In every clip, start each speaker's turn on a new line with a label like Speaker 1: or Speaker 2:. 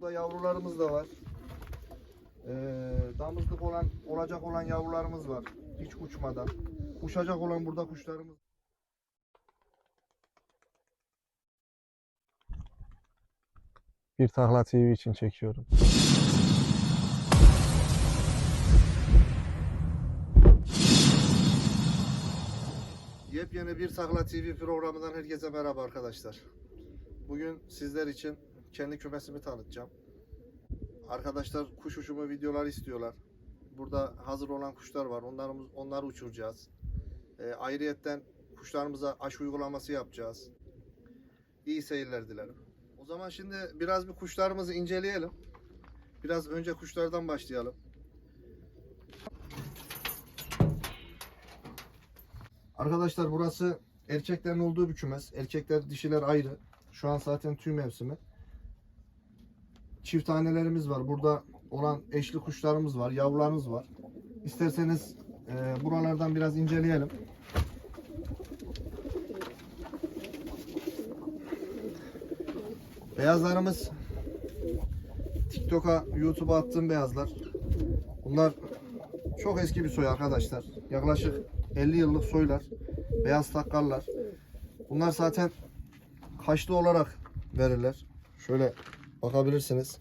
Speaker 1: Burada yavrularımız da var. Ee, damızlık olan, olacak olan yavrularımız var. Hiç uçmadan. Uçacak olan burada kuşlarımız.
Speaker 2: Bir Tahla TV için çekiyorum.
Speaker 1: Yepyeni bir Sakla TV programından herkese merhaba arkadaşlar. Bugün sizler için kendi kümesimi tanıtacağım. Arkadaşlar kuş uçumu videolar istiyorlar. Burada hazır olan kuşlar var. Onları, onları uçuracağız. Ee, ayrıyetten kuşlarımıza aşı uygulaması yapacağız. İyi seyirler dilerim. O zaman şimdi biraz bir kuşlarımızı inceleyelim. Biraz önce kuşlardan başlayalım. Arkadaşlar burası erkeklerin olduğu bir kümes. Erkekler dişiler ayrı. Şu an zaten tüy mevsimi. Çift tanelerimiz var. Burada olan eşli kuşlarımız var. Yavrularımız var. İsterseniz e, buralardan biraz inceleyelim. Beyazlarımız TikTok'a, YouTube'a attığım beyazlar. Bunlar çok eski bir soy arkadaşlar. Yaklaşık 50 yıllık soylar. Beyaz takkallar. Bunlar zaten kaçlı olarak verirler. Şöyle bakabilirsiniz.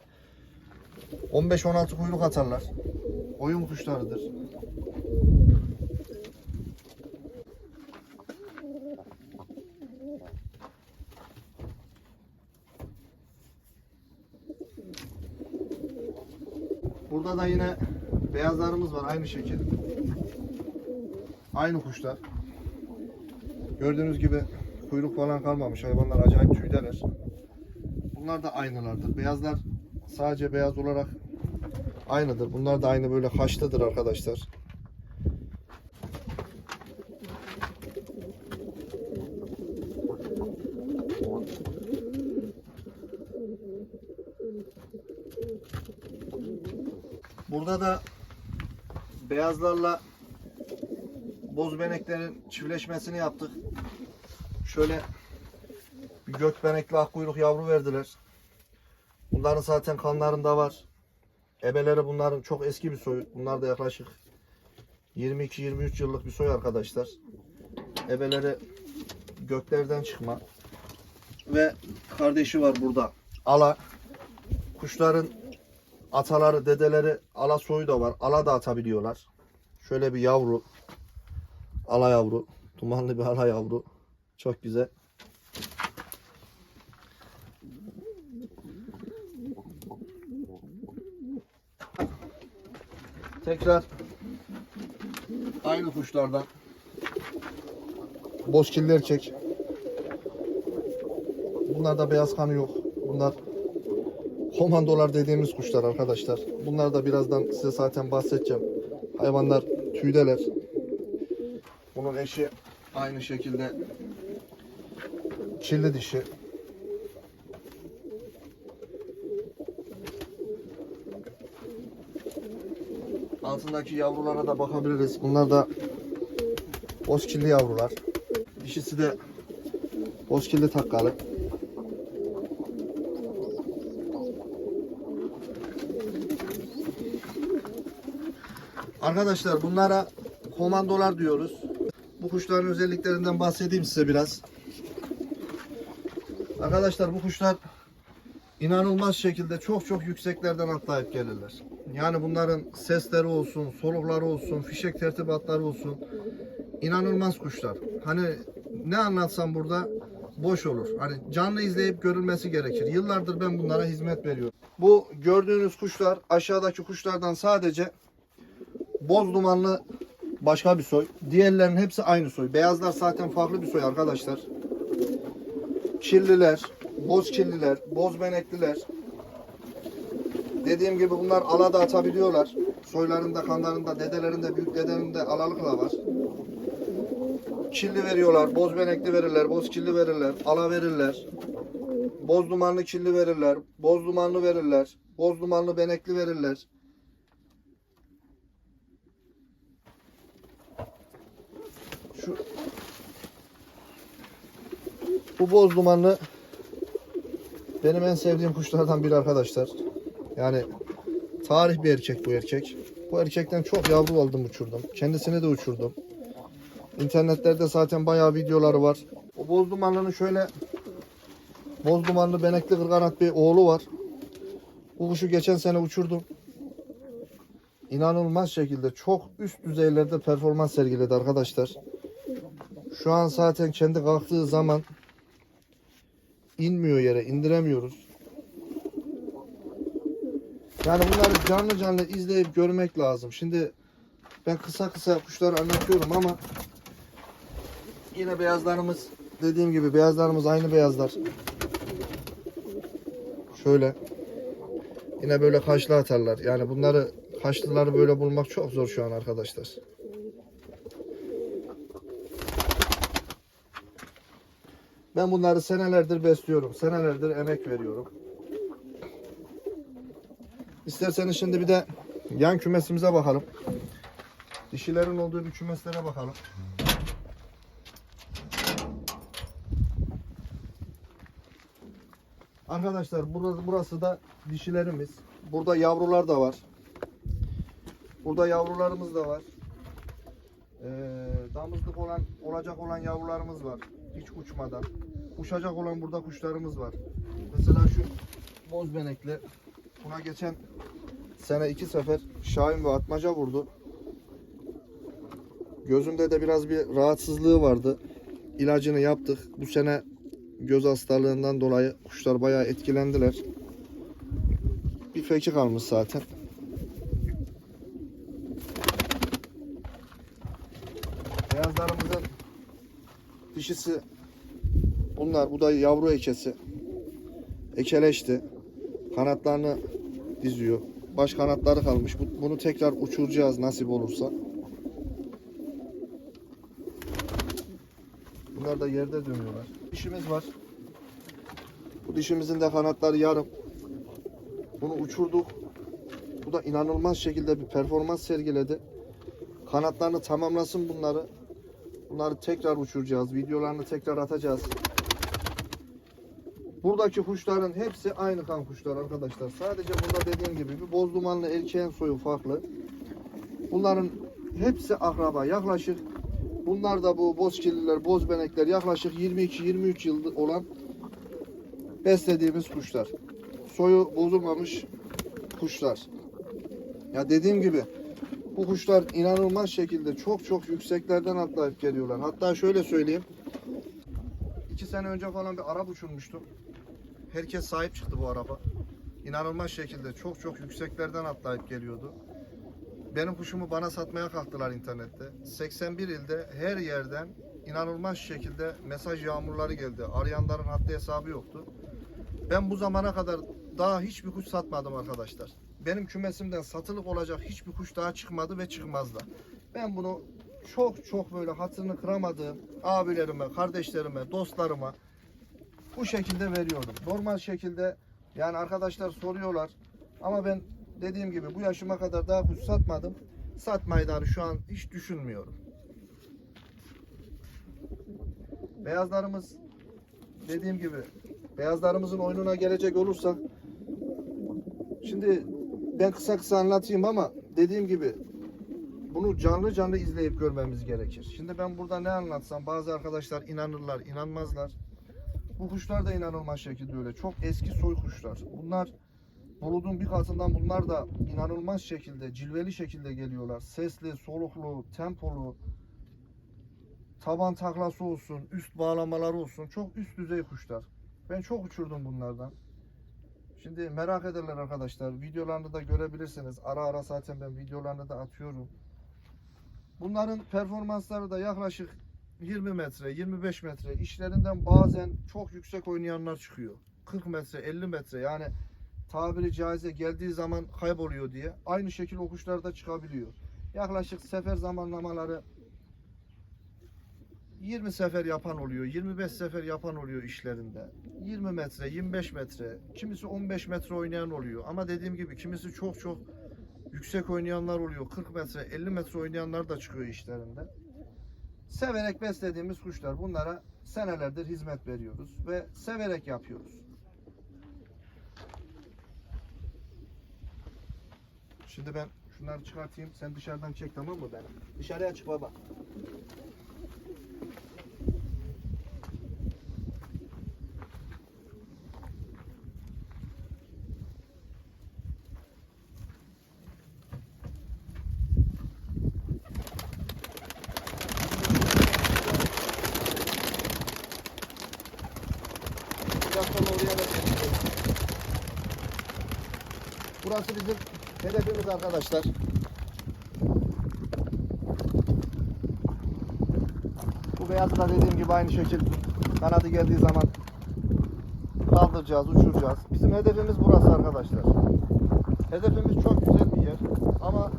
Speaker 1: 15-16 kuyruk atarlar. Oyun kuşlarıdır. Burada da yine beyazlarımız var aynı şekil. Aynı kuşlar. Gördüğünüz gibi kuyruk falan kalmamış. Hayvanlar acayip tüydeler. Bunlar da aynılardır. Beyazlar sadece beyaz olarak aynıdır. Bunlar da aynı böyle haşlıdır arkadaşlar. Burada da beyazlarla boz beneklerin çiftleşmesini yaptık. Şöyle bir gök benekli akkuyruk yavru verdiler. Bunların zaten kanlarında var. Ebeleri bunların çok eski bir soy. Bunlar da yaklaşık 22-23 yıllık bir soy arkadaşlar. Ebeleri göklerden çıkma. Ve kardeşi var burada. Ala. Kuşların ataları, dedeleri ala soyu da var. Ala da atabiliyorlar. Şöyle bir yavru. Ala yavru. Dumanlı bir ala yavru. Çok güzel. Tekrar aynı kuşlardan bozkiller çek. Bunlarda beyaz kanı yok. Bunlar komandolar dediğimiz kuşlar arkadaşlar. Bunlar da birazdan size zaten bahsedeceğim. Hayvanlar tüydeler. Bunun eşi aynı şekilde çilli dişi. Altındaki yavrulara da bakabiliriz. Bunlar da bozkirli yavrular. Dişisi de bozkirli takkalı. Arkadaşlar bunlara komandolar diyoruz. Bu kuşların özelliklerinden bahsedeyim size biraz. Arkadaşlar bu kuşlar inanılmaz şekilde çok çok yükseklerden atlayıp gelirler. Yani bunların sesleri olsun, solukları olsun, fişek tertibatları olsun. inanılmaz kuşlar. Hani ne anlatsam burada boş olur. Hani canlı izleyip görülmesi gerekir. Yıllardır ben bunlara hizmet veriyorum. Bu gördüğünüz kuşlar aşağıdaki kuşlardan sadece boz dumanlı başka bir soy. Diğerlerinin hepsi aynı soy. Beyazlar zaten farklı bir soy arkadaşlar. Kirliler, boz kirliler, boz benekliler. Dediğim gibi bunlar ala da atabiliyorlar. Soylarında, kanlarında, dedelerinde, büyük dedelerinde alalıkla var. Kirli veriyorlar, boz benekli verirler, boz kirli verirler, ala verirler. Boz dumanlı kirli verirler, boz dumanlı verirler, boz dumanlı benekli verirler. Şu bu boz dumanlı benim en sevdiğim kuşlardan biri arkadaşlar. Yani tarih bir erkek bu erkek. Bu erkekten çok yavru aldım uçurdum. Kendisini de uçurdum. İnternetlerde zaten bayağı videoları var. O boz dumanlının şöyle boz dumanlı benekli kırkanat bir oğlu var. Bu kuşu geçen sene uçurdum. İnanılmaz şekilde çok üst düzeylerde performans sergiledi arkadaşlar. Şu an zaten kendi kalktığı zaman inmiyor yere, indiremiyoruz. Yani bunları canlı canlı izleyip görmek lazım. Şimdi ben kısa kısa kuşları anlatıyorum ama yine beyazlarımız dediğim gibi beyazlarımız aynı beyazlar. Şöyle. Yine böyle kaşlı atarlar. Yani bunları kaşlıları böyle bulmak çok zor şu an arkadaşlar. Ben bunları senelerdir besliyorum. Senelerdir emek veriyorum. İsterseniz şimdi bir de yan kümesimize bakalım. Dişilerin olduğu bir kümeslere bakalım. Arkadaşlar burası, burası da dişilerimiz. Burada yavrular da var. Burada yavrularımız da var. Ee, damızlık olan, olacak olan yavrularımız var. Hiç uçmadan. Uçacak olan burada kuşlarımız var. Mesela şu boz benekli. Buna geçen sene iki sefer Şahin ve Atmaca vurdu. Gözünde de biraz bir rahatsızlığı vardı. İlacını yaptık. Bu sene göz hastalığından dolayı kuşlar bayağı etkilendiler. Bir feki kalmış zaten. Beyazlarımızın dişisi bunlar. Bu da yavru ekesi. Ekeleşti. Kanatlarını diziyor. Baş kanatları kalmış. Bu- Bunu tekrar uçuracağız nasip olursa. Bunlar da yerde dönüyorlar. Dişimiz var. Bu dişimizin de kanatları yarım. Bunu uçurduk. Bu da inanılmaz şekilde bir performans sergiledi. Kanatlarını tamamlasın bunları. Bunları tekrar uçuracağız. Videolarını tekrar atacağız. Buradaki kuşların hepsi aynı kan kuşlar arkadaşlar. Sadece burada dediğim gibi bir boz dumanlı erkeğin soyu farklı. Bunların hepsi akraba. Yaklaşık bunlar da bu bozkirliler, bozbenekler yaklaşık 22-23 yıl olan beslediğimiz kuşlar. Soyu bozulmamış kuşlar. Ya dediğim gibi bu kuşlar inanılmaz şekilde çok çok yükseklerden atlayıp geliyorlar. Hatta şöyle söyleyeyim. İki sene önce falan bir araba uçurmuştum. Herkes sahip çıktı bu araba. İnanılmaz şekilde çok çok yükseklerden atlayıp geliyordu. Benim kuşumu bana satmaya kalktılar internette. 81 ilde her yerden inanılmaz şekilde mesaj yağmurları geldi. Arayanların haddi hesabı yoktu. Ben bu zamana kadar daha hiçbir kuş satmadım arkadaşlar. Benim kümesimden satılık olacak hiçbir kuş daha çıkmadı ve çıkmaz da. Ben bunu çok çok böyle hatırını kıramadığım abilerime, kardeşlerime, dostlarıma bu şekilde veriyordum. Normal şekilde yani arkadaşlar soruyorlar ama ben dediğim gibi bu yaşıma kadar daha kuş satmadım. Satmayı da şu an hiç düşünmüyorum. Beyazlarımız dediğim gibi beyazlarımızın oyununa gelecek olursak şimdi ben kısa kısa anlatayım ama dediğim gibi bunu canlı canlı izleyip görmemiz gerekir. Şimdi ben burada ne anlatsam bazı arkadaşlar inanırlar, inanmazlar. Bu kuşlar da inanılmaz şekilde öyle. Çok eski soy kuşlar. Bunlar Bulut'un bir katından bunlar da inanılmaz şekilde, cilveli şekilde geliyorlar. Sesli, soluklu, tempolu, taban taklası olsun, üst bağlamaları olsun. Çok üst düzey kuşlar. Ben çok uçurdum bunlardan. Şimdi merak ederler arkadaşlar. Videolarını da görebilirsiniz. Ara ara zaten ben videolarını da atıyorum. Bunların performansları da yaklaşık 20 metre, 25 metre. İşlerinden bazen çok yüksek oynayanlar çıkıyor. 40 metre, 50 metre yani tabiri caize geldiği zaman kayboluyor diye. Aynı şekil o çıkabiliyor. Yaklaşık sefer zamanlamaları 20 sefer yapan oluyor, 25 sefer yapan oluyor işlerinde. 20 metre, 25 metre, kimisi 15 metre oynayan oluyor. Ama dediğim gibi kimisi çok çok Yüksek oynayanlar oluyor. 40 metre, 50 metre oynayanlar da çıkıyor işlerinde. Severek beslediğimiz kuşlar. Bunlara senelerdir hizmet veriyoruz ve severek yapıyoruz. Şimdi ben şunları çıkartayım. Sen dışarıdan çek tamam mı ben? Dışarıya çık baba. Hedefimiz arkadaşlar. Bu beyazı da dediğim gibi aynı şekil kanadı geldiği zaman kaldıracağız, uçuracağız. Bizim hedefimiz burası arkadaşlar. Hedefimiz çok güzel bir yer ama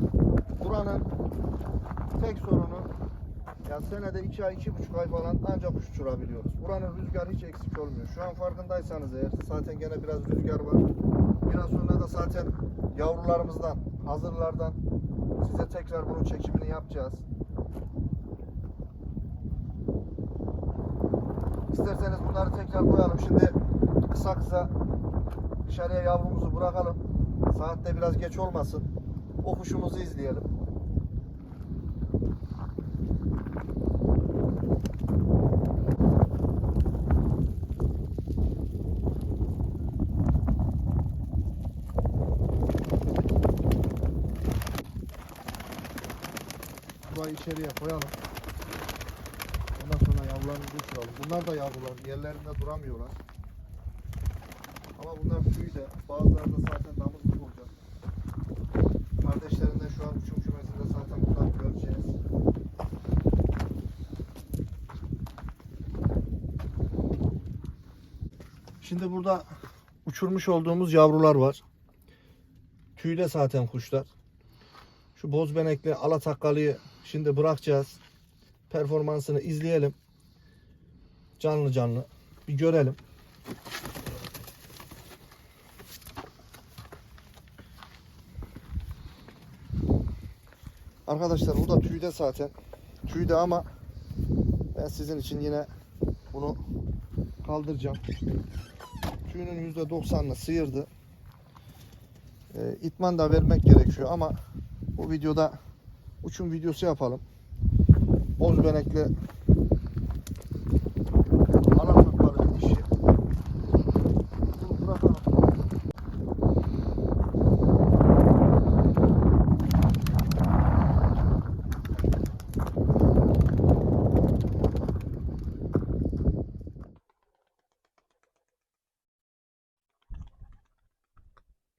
Speaker 1: buranın tek sorunu yani senede 2 ay, 2,5 ay falan ancak uçurabiliyoruz. Buranın rüzgarı hiç eksik olmuyor. Şu an farkındaysanız eğer zaten gene biraz rüzgar var. Biraz sonra da zaten yavrularımızdan, hazırlardan size tekrar bunun çekimini yapacağız. İsterseniz bunları tekrar koyalım. Şimdi kısa kısa dışarıya yavrumuzu bırakalım. Saatte biraz geç olmasın. O kuşumuzu izleyelim. İçeriye koyalım. Ondan sonra yavrularımızı uçuralım. Bunlar da yavrular. Yerlerinde duramıyorlar. Ama bunlar tüyde. Bazıları da zaten damızlık olacak. Kardeşlerinden şu an uçum kümesinde zaten bunları göreceğiz. Şimdi burada uçurmuş olduğumuz yavrular var. Tüyde zaten kuşlar. Şu bozbenekli alatakkalıyı şimdi bırakacağız. Performansını izleyelim. Canlı canlı bir görelim. Arkadaşlar bu da tüyde zaten. Tüyde ama ben sizin için yine bunu kaldıracağım. Tüyünün %90'ını sıyırdı. E, itman da vermek gerekiyor ama bu videoda uçum videosu yapalım. Bırakalım.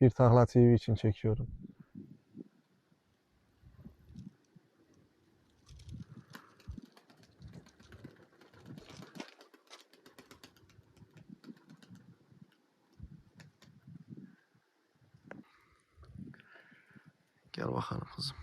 Speaker 2: Bir Takla TV için çekiyorum.
Speaker 1: Gel bakalım kızım.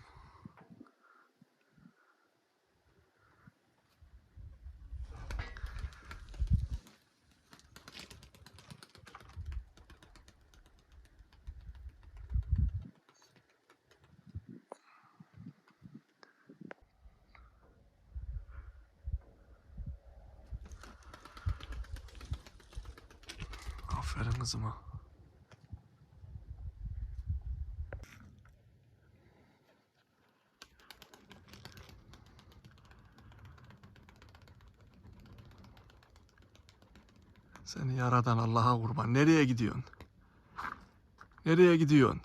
Speaker 1: Aferin kızıma. Seni yaradan Allah'a kurban. Nereye gidiyorsun? Nereye gidiyorsun?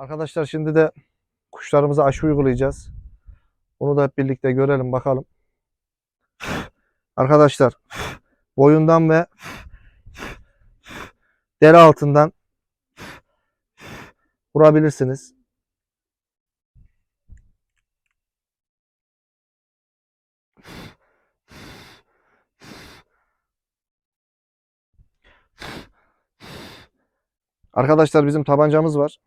Speaker 2: Arkadaşlar şimdi de kuşlarımıza aşı uygulayacağız. Onu da hep birlikte görelim bakalım. Arkadaşlar boyundan ve deri altından vurabilirsiniz. Arkadaşlar bizim tabancamız var.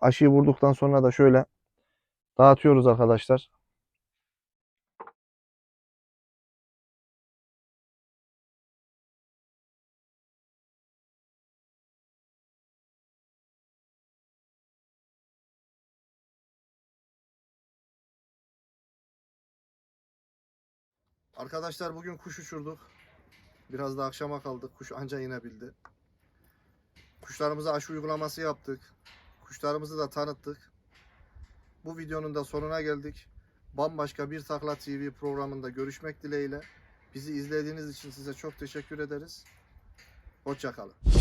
Speaker 2: Aşıyı vurduktan sonra da şöyle dağıtıyoruz arkadaşlar.
Speaker 1: Arkadaşlar bugün kuş uçurduk. Biraz da akşama kaldık. Kuş anca inebildi. Kuşlarımıza aşı uygulaması yaptık. Kuşlarımızı da tanıttık. Bu videonun da sonuna geldik. Bambaşka bir Takla TV programında görüşmek dileğiyle. Bizi izlediğiniz için size çok teşekkür ederiz. Hoşçakalın.